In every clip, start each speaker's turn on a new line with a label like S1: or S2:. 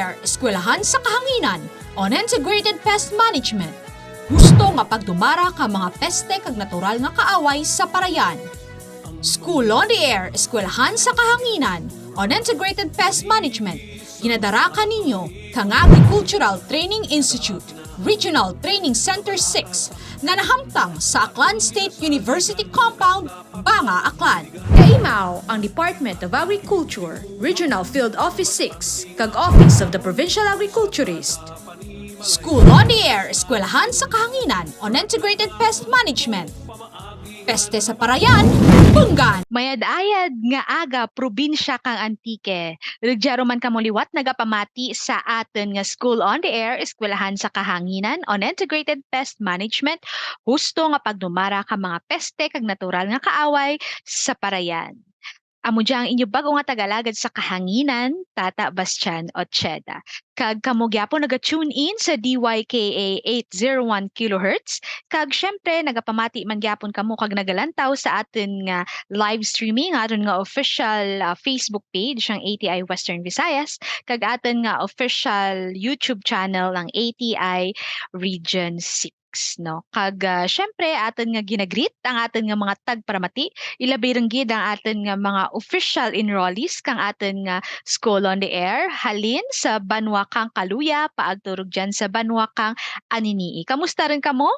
S1: Air, eskwelahan sa kahanginan on integrated pest management. Gusto nga pagdumara ka mga peste kag natural nga kaaway sa parayan. School on the Air, eskwelahan sa kahanginan on integrated pest management. Ginadara ka ninyo kang Agricultural Training Institute, Regional Training Center 6, nga nahamtang sa Aklan State University Compound, Banga, Aklan. Kaimaw ang Department of Agriculture, Regional Field Office 6, kag Office of the Provincial Agriculturist. School on the Air, eskwelahan sa kahanginan on integrated pest management. Peste sa parayan, bunggan.
S2: Mayad-ayad nga aga probinsya kang antike. Regjaro man kamo liwat nagapamati sa aton nga School on the Air, eskwelahan sa kahanginan on integrated pest management. Husto nga pagdumara ka mga peste kag natural nga kaaway sa parayan. Amo ang inyo bago nga tagalagad sa kahanginan, Tata Bastian Ocheda. Kag kamo gyapon naga-tune in sa DYKA 801 kHz. Kag syempre nagapamati man gyapon kamo kag nagalantaw sa aton nga live streaming aton nga official uh, Facebook page ang ATI Western Visayas kag aton nga official YouTube channel ng ATI Region 6 no? Kag uh, syempre aton nga ginagreet ang aton nga mga tagparamati ilabi ring gid ang aton nga mga official enrollees kang aton nga School on the Air halin sa Banwa kang Kaluya paagturog dyan sa Banwa kang Aninii. Kamusta rin kamo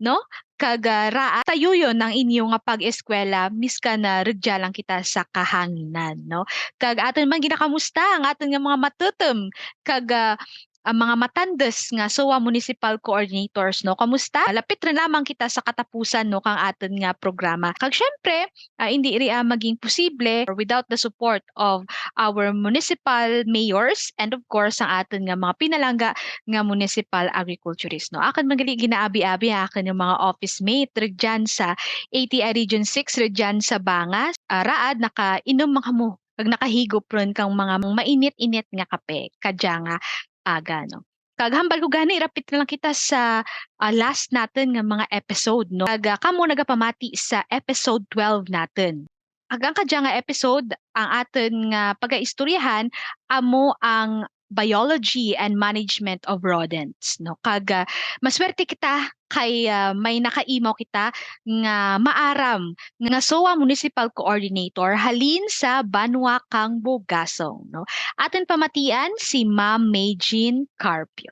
S2: no? Kag uh, raa tayuyon ng inyo nga pag-eskwela miska na regya lang kita sa kahanginan no? Kag aton man ginakamusta ang aton nga mga matutom kag uh, ang mga matandes nga SOA Municipal Coordinators no? Kamusta? Lapit ra lamang kita sa katapusan no? Kang aton nga programa. Kag syempre ah, hindi ri ah, maging posible without the support of our municipal mayors and of course ang aton nga mga pinalangga nga municipal agriculturist no? Akan magali ginaabi-abi akan yung mga office mate regyan sa ATI Region 6 regyan sa Bangas. Ah, raad nakainom mga mo kag nakahigop ron kang mga mainit-init nga kape kadya nga aga no. Kag hambal ko gani rapit na lang kita sa ah, last natin nga mga episode no. Kag ah, kamo nagapamati sa episode 12 natin. Agang kadya nga episode ang aton nga pagaistoryahan amo ang biology and management of rodents no. Kag ah, maswerte kita kay ah, may nakaimaw kita nga maaram nga SOA Municipal Coordinator halin sa Banwa kang Bugasong no. Aton pamatian si Ma'am Maygene Carpio.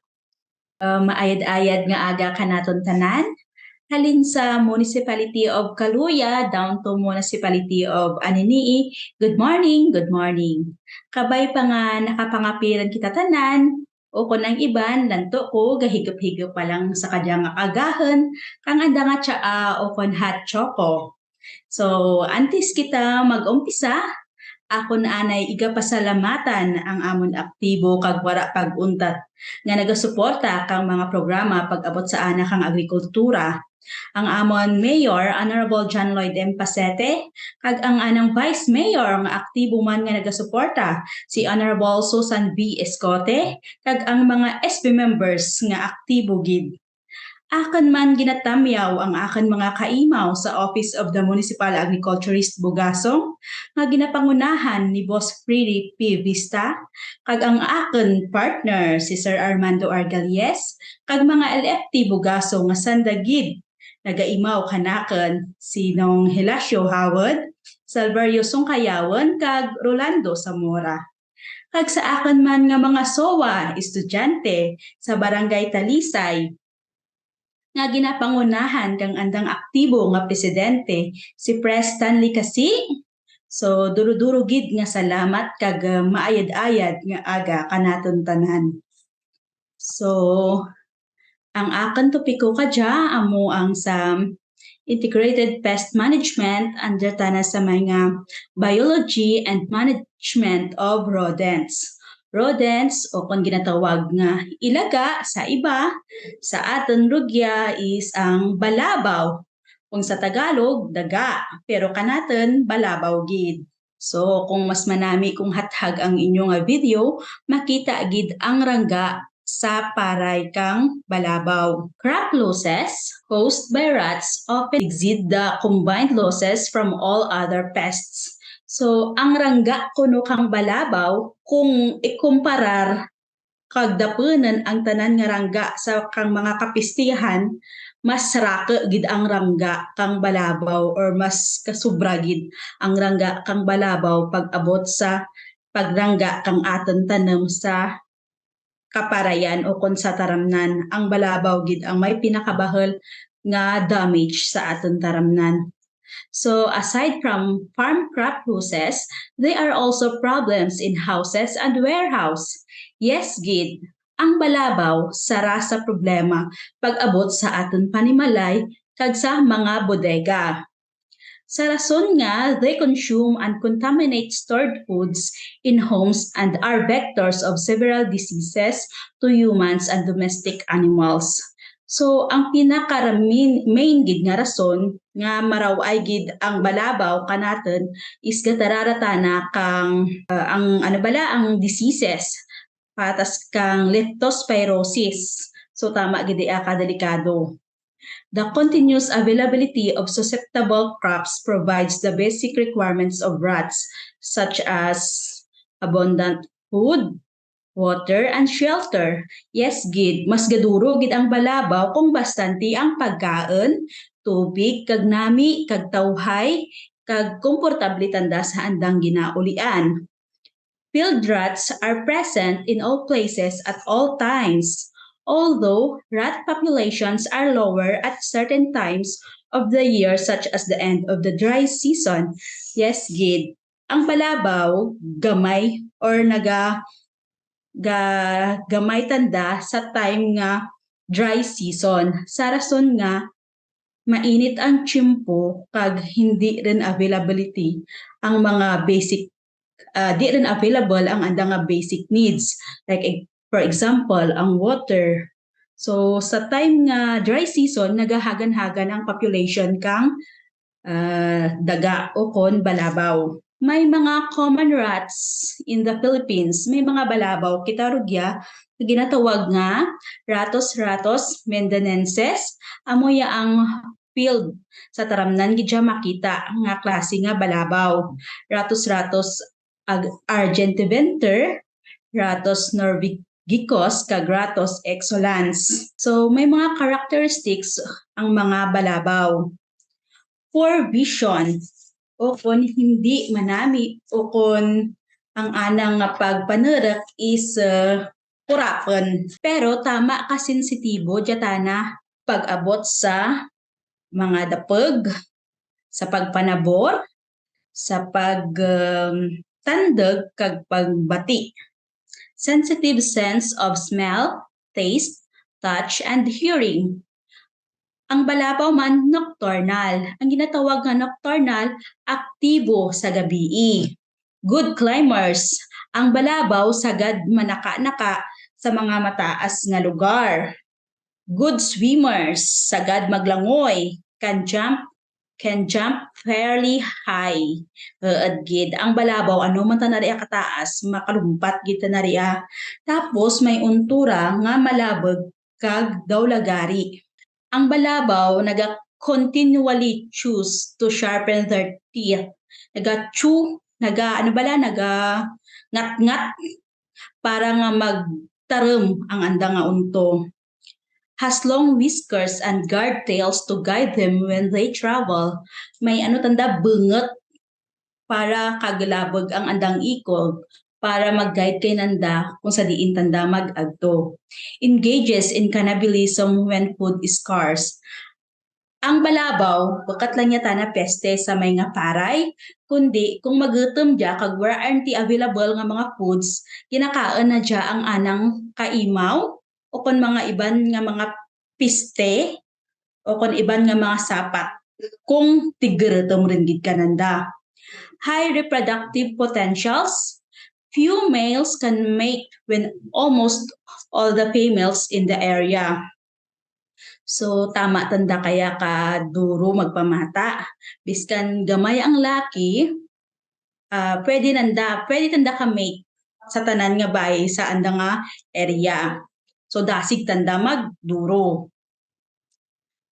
S3: uh, maayad-ayad nga aga kanaton tanan halin sa Municipality of Kaluya down to Municipality of Aninii. Good morning, good morning. Kabay pa nga nakapangapiran kita tanan o kung ang iban nanto ko gahigop-higop pa lang sa kanya nga agahan kang anda nga tsaa o kon hot choco. So, antes kita mag-umpisa, ako na anay iga pasalamatan ang amon aktibo kag wara pag-untat nga nagasuporta kang mga programa pag-abot sa ana kang agrikultura. Ang amon Mayor, Honorable John Lloyd M. Pasete, kag ang anang Vice Mayor nga aktibo man nga nagasuporta, si Honorable Susan B. Escote, kag ang mga SB members nga aktibo gid. Akan man ginatamyaw ang akan mga kaimaw sa Office of the Municipal Agriculturist Bugasong nga ginapangunahan ni Boss Freddy P. Vista kag ang akin partner si Sir Armando Argalies kag mga LFT Bugaso nga sandagid nagaimaw kanakan si Nong Hilasio Howard, Salvario Sungkayawan kag Rolando Zamora. Kag sa akin man nga mga sowa, estudyante sa Barangay Talisay, nga ginapangunahan kang andang aktibo nga presidente si Preston Licasi So duro-duro gid nga salamat kag uh, maayad-ayad nga aga kanaton tanan. So ang akan topiko kadya amo ang sa integrated pest management under tana sa mga biology and management of rodents. Rodents o kung ginatawag nga ilaga sa iba sa aton rugya is ang balabaw kung sa Tagalog, daga. Pero kanaton, balabaw gid. So, kung mas manami kung hathag ang inyong nga video, makita gid ang rangga sa paray kang balabaw. Crop losses caused by rats often exceed the combined losses from all other pests. So, ang rangga kuno kang balabaw kung ikumparar kagdapunan ang tanan nga rangga sa kang mga kapistihan mas rake gid ang rangga kang balabaw or mas kasubra gid ang rangga kang balabaw pag abot sa pagrangga kang aton tanem sa kaparayan o kon sa taramnan. Ang balabaw gid ang may pinakabahal nga damage sa aton taramnan So aside from farm crop losses, there are also problems in houses and warehouse. Yes, gid. Ang balabaw sara sa problema pag-abot sa aton panimalay kag sa mga bodega. Sa rason nga, they consume and contaminate stored foods in homes and are vectors of several diseases to humans and domestic animals. So, ang pinaka main, gid nga rason nga maraw ay gid ang balabaw kanaton is gatararata na kang uh, ang ano bala ang diseases patas kang leptospirosis. So tama gid ka delikado. The continuous availability of susceptible crops provides the basic requirements of rats such as abundant food, water, and shelter. Yes, gid, mas gaduro gid ang balabaw kung bastante ang pagkaon, tubig, kag nami, kag tawhay, kag komportable tanda sa andang ginaulian. Field rats are present in all places at all times, although rat populations are lower at certain times of the year such as the end of the dry season. Yes, gid. Ang balabaw, gamay or naga ga gamay tanda sa time nga dry season. Sa rason nga mainit ang tiyempo kag hindi rin availability ang mga basic uh, di rin available ang anda nga basic needs. Like eh, for example ang water. So sa time nga dry season nagahagan-hagan ang population kang uh, daga o kon balabaw may mga common rats in the Philippines. May mga balabaw, kitarugya, ginatawag nga Ratos ratos mendanenses. Amoya ang field sa taramnan gidya makita nga klase nga balabaw. Ratos ratos argentiventer, Ratos norvegicus, kag Ratos exolans. So may mga characteristics ang mga balabaw. For vision, o kung hindi manami o kung ang anang nga pagpanerak is uh. Pero tama ka sensitibo jatana pag-abot sa mga dapeg, sa pagpanabor, sa pag um, kag pagbati. Sensitive sense of smell, taste, touch, and hearing. Ang balabaw man nocturnal. Ang ginatawag nga nocturnal, aktibo sa gabi. Good climbers. Ang balabaw sagad manaka-naka sa mga mataas nga lugar. Good swimmers. Sagad maglangoy. Can jump can jump fairly high. Uh, gid ang balabaw ano man ta na kataas makalumpat gid ta na Tapos may untura nga malabog kag daw lagari ang balabaw naga continually choose to sharpen their teeth. Naga chew, naga ano bala, naga ngat-ngat para nga magtarem ang anda nga unto. Has long whiskers and guard tails to guide them when they travel. May ano tanda bungot para kagalabog ang andang ikog para mag-guide kay Nanda kung sa diin tanda mag-agto. Engages in cannibalism when food is scarce. Ang balabaw, bakat lang niya na peste sa may nga paray, kundi kung magutom dia kag where aren't available nga mga foods, kinakaan na dia ang anang kaimaw o kon mga iban nga mga piste o kon iban nga mga sapat kung tigretom rin gid kananda. High reproductive potentials, few males can mate when almost all the females in the area. So tama tanda kaya ka duro magpamata. Biskan gamay ang laki, uh, pwede nanda, pwede tanda ka mate sa tanan nga bay sa anda nga area. So dasig tanda magduro.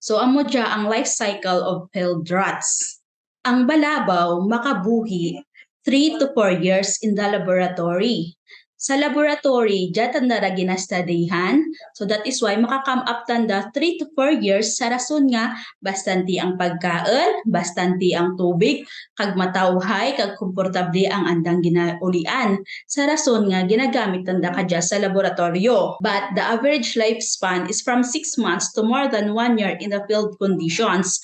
S3: So amo dya ang life cycle of field rats. Ang balabaw makabuhi 3 to 4 years in the laboratory. Sa laboratory, dyan tanda ra ginastadihan. So that is why makakam up tanda 3 to 4 years sa rason nga bastanti ang pagkaon, bastanti ang tubig, kag matawhay, kag komportable ang andang ginaulian. Sa rason nga ginagamit tanda ka dyan sa laboratorio. But the average lifespan is from 6 months to more than 1 year in the field conditions.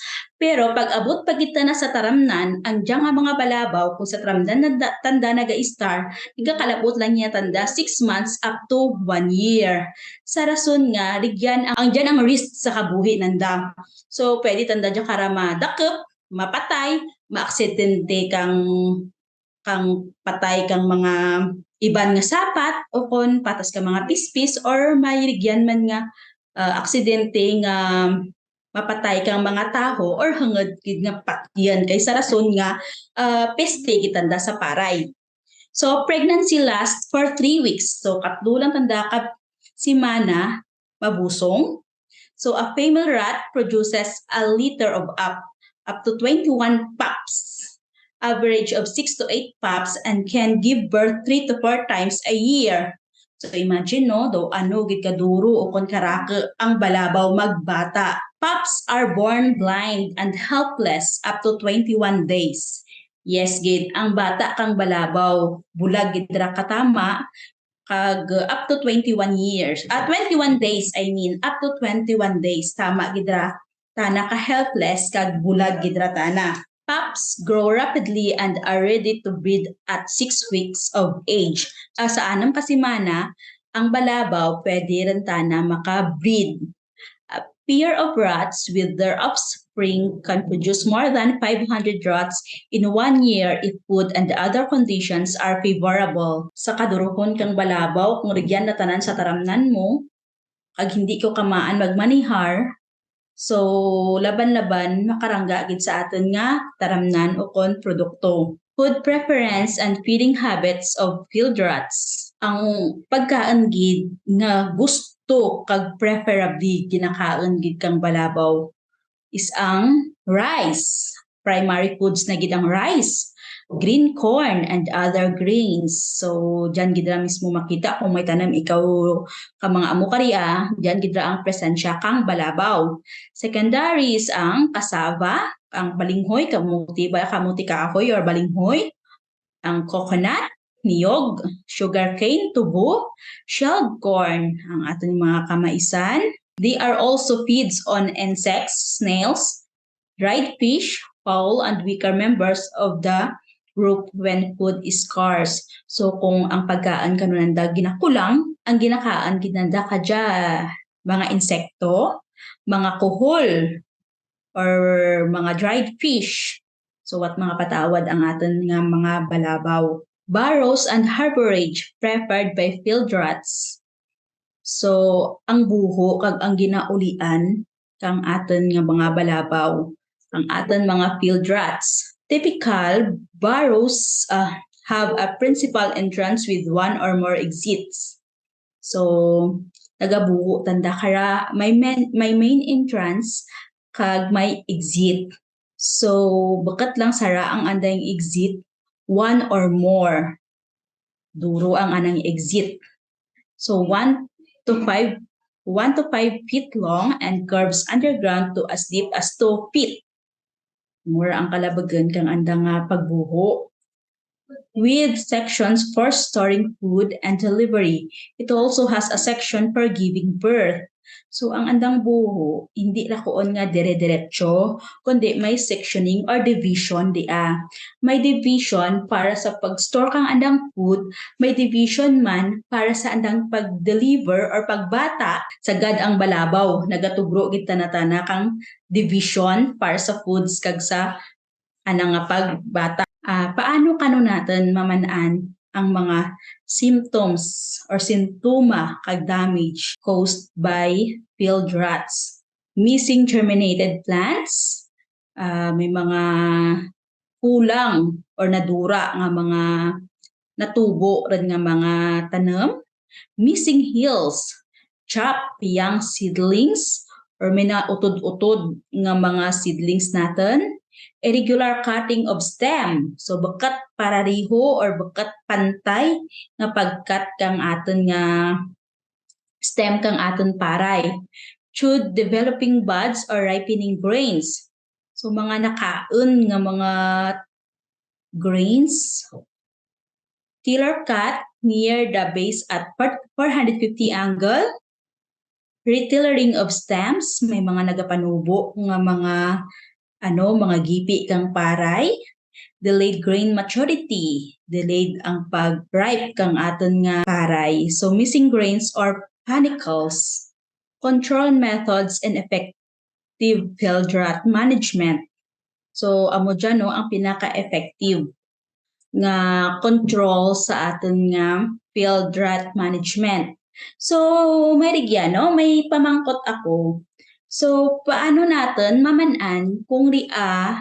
S3: Pero pag abot pagita na sa taramnan, ang diyang mga balabaw kung sa taramnan na da- tanda naga-star, nagakalabot lang niya tanda 6 months up to 1 year. Sa rason nga, ligyan ang, ang dyan ang risk sa kabuhi nanda. So, pwede tanda dyan kara madakip, mapatay, maaksidente kang kang patay kang mga iban nga sapat o kon patas ka mga pispis or may ligyan man nga ah, aksidente nga mapatay kang mga taho or hangad gid nga patyan kay sa rason nga ah, peste kitanda sa paray. So pregnancy lasts for three weeks. So katlo lang tanda ka si mana mabusong. So a female rat produces a litter of up up to 21 pups. Average of 6 to 8 pups and can give birth 3 to 4 times a year. So imagine no, do ano gid kaduro o kon karake ang balabaw magbata. Pups are born blind and helpless up to 21 days. Yes gid, ang bata kang balabaw bulag gid ra katama kag uh, up to 21 years. At 21 days, I mean, up to 21 days tama gid ra tana ka helpless kag bulag gid ra tana. Pups grow rapidly and are ready to breed at 6 weeks of age. Ah, sa anam kasimana, ang balabaw pwede rin tana maka-breed. Pair of rats with their offspring can produce more than 500 rats in one year if food and other conditions are favorable. Sa kaduruhon kang balabaw, kung rigyan na tanan sa taramnan mo, kag hindi ko kamaan magmanihar, so laban-laban makarangga gid sa aton nga taramnan o kon produkto. Food preference and feeding habits of field rats. Ang pagkaan gid nga gusto kag preferably ginakaon gid kang balabaw is ang rice. Primary foods na gid ang rice, green corn and other grains. So diyan gid ra mismo makita kung may tanom ikaw ka mga amo kariya, diyan gid ang presensya kang balabaw. Secondary is ang cassava, ang balinghoy, kamuti ba kamuti kahoy or balinghoy, ang coconut, niyog, sugarcane, tubo, shelled corn, ang ating mga kamaisan. They are also feeds on insects, snails, dried fish, fowl, and weaker members of the group when food is scarce. So kung ang pagkaan kanunanda ginakulang, ang ginakaan ginanda kadya mga insekto, mga kuhol, or mga dried fish. So what mga patawad ang aton nga mga balabaw. Burrows and harborage preferred by field rats. So ang buho kag ang ginaulian kang aton nga mga balabaw, ang aton mga field rats. Typical burrows uh, have a principal entrance with one or more exits. So nagabuho tanda kara may main, may main entrance kag may exit. So, bakat lang sara ang andang exit, one or more. Duro ang anang exit. So, one to five, one to five feet long and curves underground to as deep as two feet. Mura ang kalabagan kang andang nga pagbuho. With sections for storing food and delivery. It also has a section for giving birth. So ang andang buho, hindi ra koon nga dire-diretso, kundi may sectioning or division di a. May division para sa pag-store kang andang food, may division man para sa andang pag-deliver or pagbata sagad ang balabaw. Nagatugro kita na kang division para sa foods kag sa anang pagbata. Ah, paano kano natin mamanaan ang mga symptoms or simptoma kag damage caused by field rats. Missing germinated plants, ah, may mga kulang or nadura nga mga natubo rin nga mga tanom. Missing hills, chopped young seedlings or may nautod-utod nga mga seedlings natin. Irregular cutting of stem. So bakat parariho or bakat pantay nga pagkat kang aton nga stem kang aton paray. Should developing buds or ripening grains. So mga nakaon nga mga grains tiller cut near the base at 450 angle retailing of stems may mga nagapanubo nga mga ano mga gipi kang paray delayed grain maturity delayed ang pag-ripe kang aton nga paray so missing grains or panicles control methods and effective field rot management so amo dyan no ang pinaka-effective nga control sa aton nga field rat management. So, may rigyan, no? May pamangkot ako. So, paano natin mamanan kung ria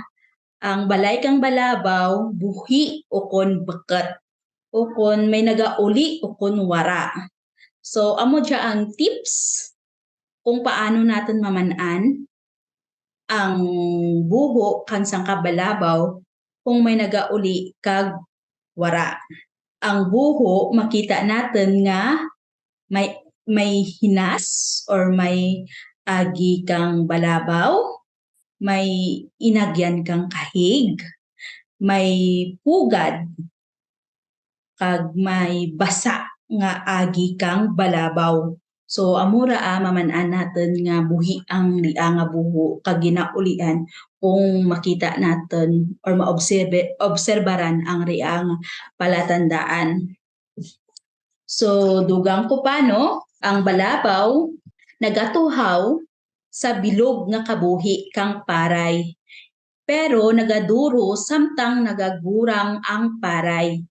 S3: ang balay kang balabaw, buhi o kon bakat o kon may nagauli o kon wara. So, amo dya ang tips kung paano natin mamanan ang buho kan sang kabalabaw kung may nagauli kag wara. Ang buho makita natin nga may may hinas or may agi kang balabaw, may inagyan kang kahig, may pugad kag may basa nga agi kang balabaw. So amura a mamanan natin nga buhi ang lia nga buho kag ginaulian kung makita natin or maobserbe obserbaran ang riang palatandaan. So dugang ko pa no, ang balabaw nagatuhaw sa bilog nga kabuhi kang paray. Pero nagaduro samtang nagagurang ang paray.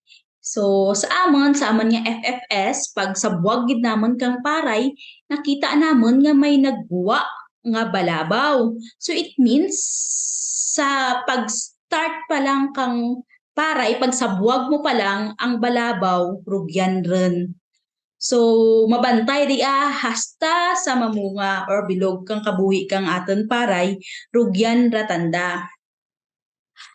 S3: So sa amon, sa amon nga FFS, pag sabwag gid namon kang paray, nakita namon nga may nagguwa nga balabaw. So it means sa pag-start pa lang kang paray, pag sabwag mo pa lang ang balabaw, rugyan rin. So mabantay di ah hasta sa mamunga or bilog kang kabuhi kang aton paray, rugyan ratanda.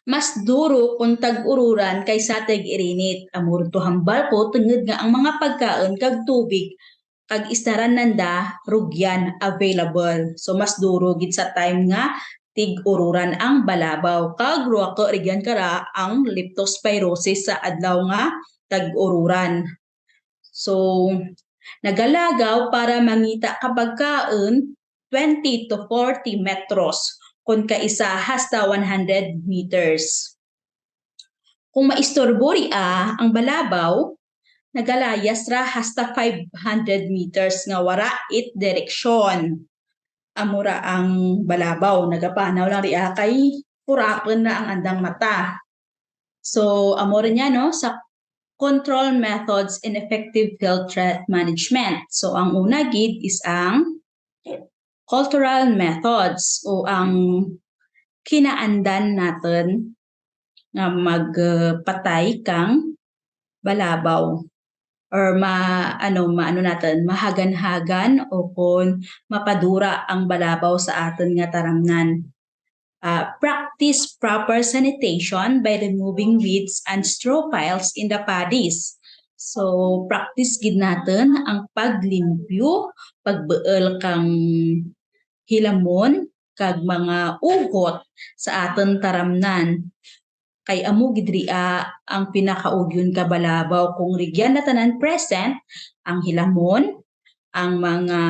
S3: Mas duro kung tag-ururan kaysa tag-irinit. Amur to hambal ko tungod nga ang mga pagkaon kag tubig kag istaran nanda rugyan available. So mas duro gid sa time nga tig-ururan ang balabaw. Kag ruwa ko rigyan kara ang leptospirosis sa adlaw nga tag-ururan. So nagalagaw para mangita kapag kaon 20 to 40 metros kung kaisa hasta 100 meters. Kung maistorbo ria ang balabaw, nagalayas ra hasta 500 meters nga wara it direksyon. Amura ang balabaw, nagapanaw lang ria kay purapen na ang andang mata. So, amora niya no sa control methods in effective field threat management. So, ang una gid is ang cultural methods o ang kinaandan natin nga magpatay kang balabaw or ma ano maano natin mahagan-hagan o kung mapadura ang balabaw sa aton nga taramnan. Uh, practice proper sanitation by removing weeds and straw piles in the paddies. So, practice gid natin ang paglimpyo, pagbeel kang hilamon, kag mga ugot sa aton taramnan. Kay amo gid ria ang pinakaugyon kabalabaw kung rigyan na tanan present ang hilamon, ang mga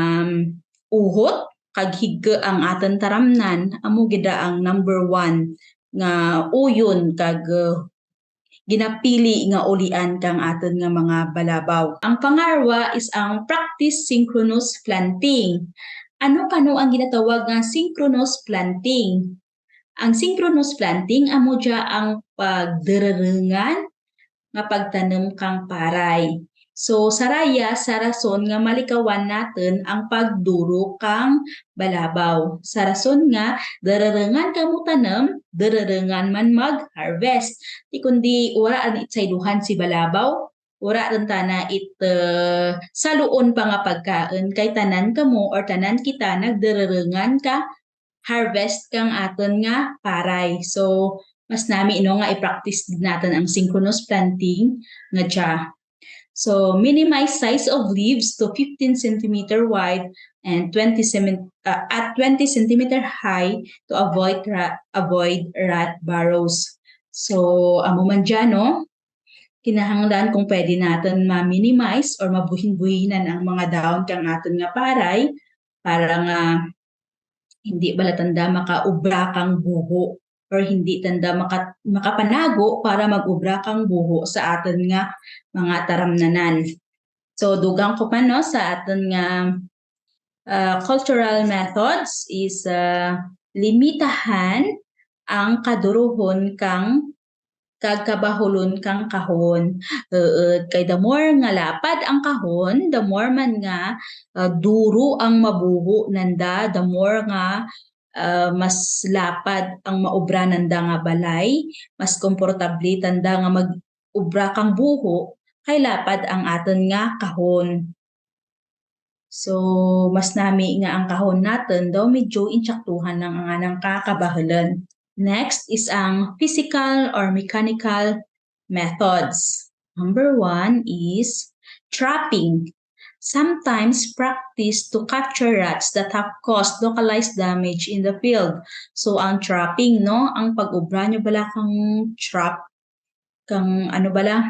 S3: uhot, kag higge ang aton taramnan, amo gid ang number one nga uyon kag uh, ginapili nga ulian kang aton nga mga balabaw. Ang pangarwa is ang practice synchronous planting. Ano kano ang ginatawag nga synchronous planting? Ang synchronous planting amo dya ang pagderarengan nga pagtanom kang paray. So saraya sa rason nga malikawan natin ang pagduro kang balabaw. Sa rason nga dararengan ka mo tanom, dararengan man mag-harvest. Di kundi an itsayduhan si balabaw, ura rin tana it uh, saluon pa nga pagkaon kay tanan ka mo or tanan kita nagdararengan ka harvest kang aton nga paray. So mas nami ino nga i-practice natin ang synchronous planting nga dya. So minimize size of leaves to 15 cm wide and 20 cm uh, at 20 cm high to avoid rat, avoid rat burrows. So amo man dyan, no? kinahanglan kung pwede natin ma-minimize or mabuhin-buhinan ang mga daon kang aton nga paray para nga hindi bala tanda makaubra kang buho or hindi tanda maka, makapanago para mag-ubra kang buho sa aton nga mga taramnanan. So dugang ko pa no sa aton nga uh, cultural methods is uh, limitahan ang kaduruhon kang kagkabahulon kang kahon. Uh, kay the more nga lapad ang kahon, the more man nga uh, duro ang mabuho nanda, the more nga uh, mas lapad ang maubra nanda nga balay, mas komportable tanda nga mag-ubra kang buho, kay lapad ang aton nga kahon. So, mas nami nga ang kahon natin daw medyo insyaktuhan ng ang anang kakabahalan. Next is ang physical or mechanical methods. Number one is trapping. Sometimes practice to capture rats that have caused localized damage in the field. So ang trapping, no? Ang pag-ubra nyo bala kang trap, kang ano bala,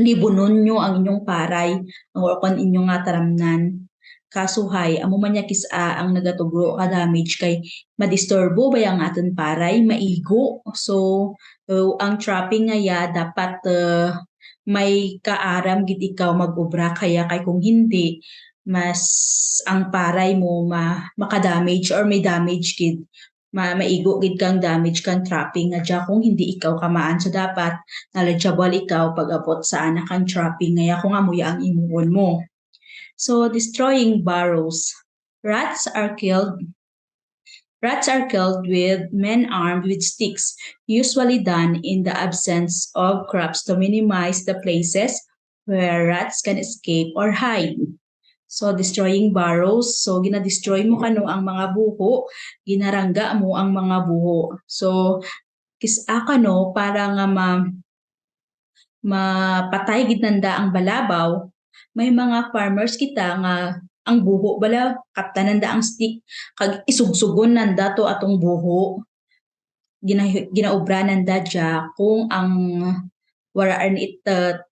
S3: libunon nyo ang inyong paray, ang orkon inyong nga taramnan kasuhay amo man niya kisa ang nagatugro ka damage kay madisturbo ba yang aton paray maigo so uh, ang trapping nga ya dapat uh, may kaaram gid ikaw magobra kaya kay kung hindi mas ang paray mo ma makadamage or may damage gid ma maigo gid kang damage kang trapping nga dya kung hindi ikaw kamaan so dapat knowledgeable ikaw pag abot sa anak kang trapping ngaya kung amuya ang imuon mo So destroying burrows. Rats are killed. Rats are killed with men armed with sticks, usually done in the absence of crops to minimize the places where rats can escape or hide. So destroying burrows, so gina-destroy mo kano ang mga buho, ginarangga mo ang mga buho. So kisa kano para nga ma mapatay gid nanda ang balabaw may mga farmers kita nga ang buho. Bala kaptanan da ang stick. Kag isugsugon nanda to atong buho. Gina ginaubranan da dya kung ang waraan it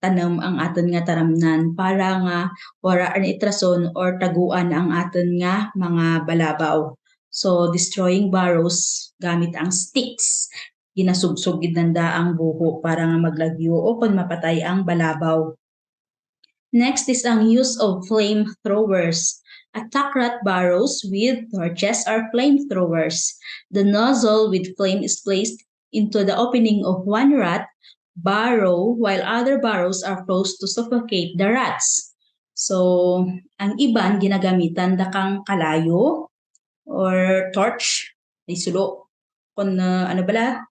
S3: tanam ang aton nga taramnan. Para nga waraan itrason or taguan ang aton nga mga balabaw. So destroying burrows gamit ang sticks. Ginasugsog gid nanda ang buho para nga maglagyo o kon mapatay ang balabaw. Next is ang use of flamethrowers. Attack rat burrows with torches or flamethrowers. The nozzle with flame is placed into the opening of one rat burrow while other burrows are closed to suffocate the rats. So, ang iban ginagamitan da kang kalayo or torch, may sulo. Kung uh, ano bala,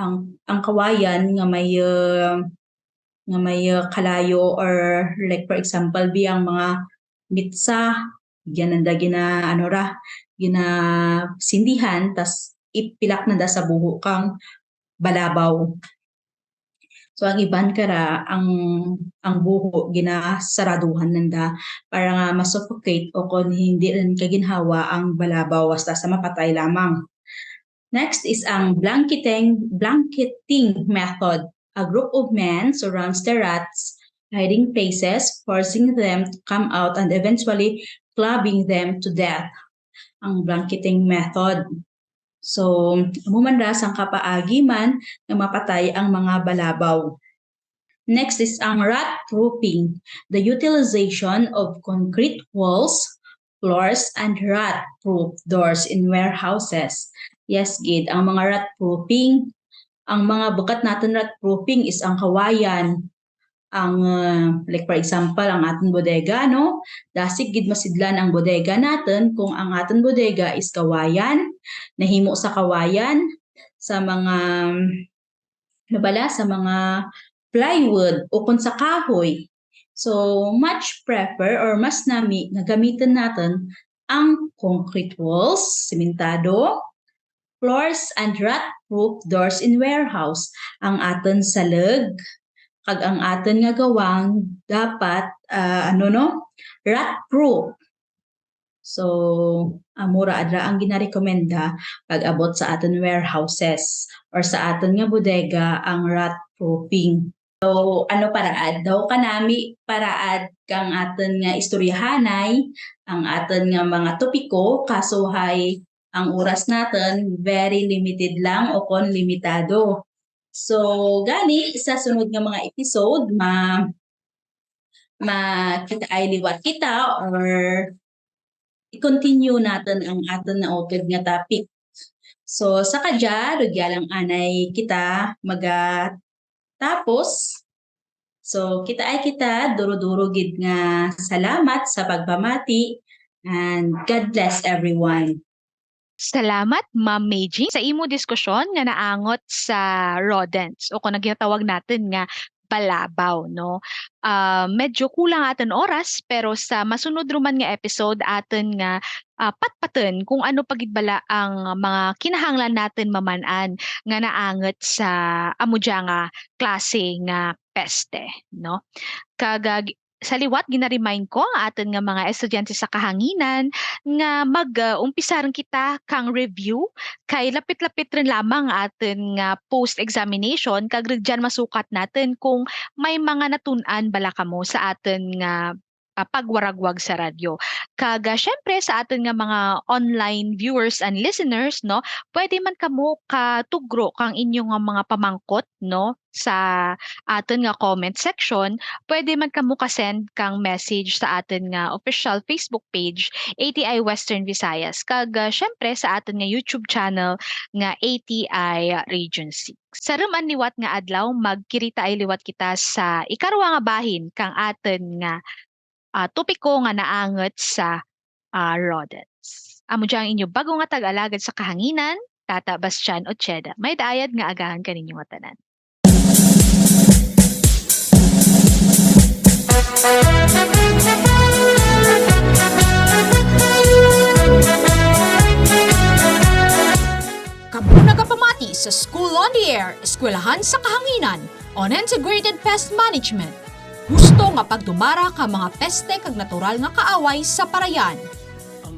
S3: ang, ang kawayan nga may uh, nga may uh, kalayo or like for example biyang mga mitsa ginanda gina ano ra gina sindihan tas ipilak na da sa buho kang balabaw So ang iban kara ang ang buho ginasaraduhan nanda para nga masuffocate o kung hindi rin kaginhawa ang balabaw basta sa mapatay lamang. Next is ang blanketing blanketing method A group of men surrounds the rats, hiding places, forcing them to come out and eventually clubbing them to death. Ang blanketing method. So, amuman ras ang kapaagi man na mapatay ang mga balabaw. Next is ang rat proofing, the utilization of concrete walls, floors, and rat-proof doors in warehouses. Yes, Gid, ang mga rat proofing ang mga bukat natin rat proofing is ang kawayan, ang uh, like for example ang ating bodega no? Dasig gid masidlan ang bodega natin kung ang ating bodega is kawayan nahimo sa kawayan sa mga ano bala sa mga plywood o kung sa kahoy. So much prefer or mas nami gamitin natin ang concrete walls, simentado, floors and rat-proof doors in warehouse. Ang aton saleg, kag ang aton nga gawang dapat ah, ano no, rat-proof. So, amura adra ang ginarekomenda pag abot sa aton warehouses or sa aton nga bodega ang rat proofing. So, ano paraad daw kanami paraad kang aton nga istoryahanay ang aton nga mga topiko kasuhay ang oras natin very limited lang o kon limitado. So, gani sa sunod nga mga episode ma ma kita ay liwat kita or i-continue natin ang aton na open nga topic. So, sa kadya, rugya lang anay kita maga tapos. So, kita ay kita, duro-duro gid nga salamat sa pagbamati and God bless everyone.
S2: Salamat, Ma'am Meiji, sa imo diskusyon nga naangot sa rodents o kung nagyatawag natin nga balabaw, no? Ah, medyo kulang aton oras pero sa masunod ruman nga episode aton nga ah, patpaten kung ano pagidbala ang mga kinahanglan natin mamanan nga naangot sa amudya nga klase nga peste, no? Kagag sa liwat ginaremind ko ang aton nga mga estudyante sa kahanginan nga mag-umpisa rin kita kang review kay lapit-lapit rin lamang aton nga post-examination kag dyan masukat natin kung may mga natun-an bala kamo sa aton nga ah, pagwaragwag sa radyo. Kag ah, syempre sa aton nga mga online viewers and listeners no, pwede man kamo katugro kang inyong mga pamangkot no sa aton nga comment section pwede man kamo ka-send kang message sa aton nga official Facebook page ATI Western Visayas kag uh, syempre sa aton nga YouTube channel nga ATI Region 6. Sa ruman liwat nga adlaw magkirita ay liwat kita sa ikarwa nga bahin kang aton nga ah, topiko nga naangot sa ah, rodents. Amo dyan inyo bago nga tag-alagad sa kahanginan, Tata Bastian Ocheda. May dayad nga agahan kaninyo nga tanan.
S1: Kamu nagapamati sa School on the Air, Eskwelahan sa Kahanginan, on Integrated Pest Management. Gusto nga pagdumara ka mga peste kag natural nga kaaway sa parayan.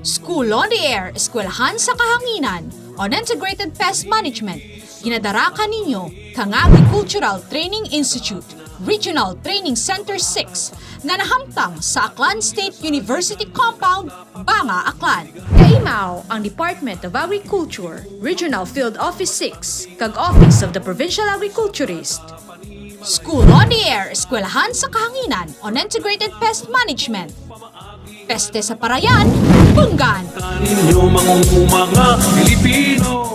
S1: School on the Air, Eskwelahan sa Kahanginan, on Integrated Pest Management. Ginadara ka ninyo kang Agricultural Training Institute, Regional Training Center 6, nga nahamtang sa Aklan State University Compound, Banga, Aklan. Kaimaw ang Department of Agriculture, Regional Field Office 6, kag Office of the Provincial Agriculturist. School on the Air, Eskwelahan sa Kahanginan on Integrated Pest Management. Peste sa Parayan, Bungan,
S4: Ninyo mangungumanga Pilipino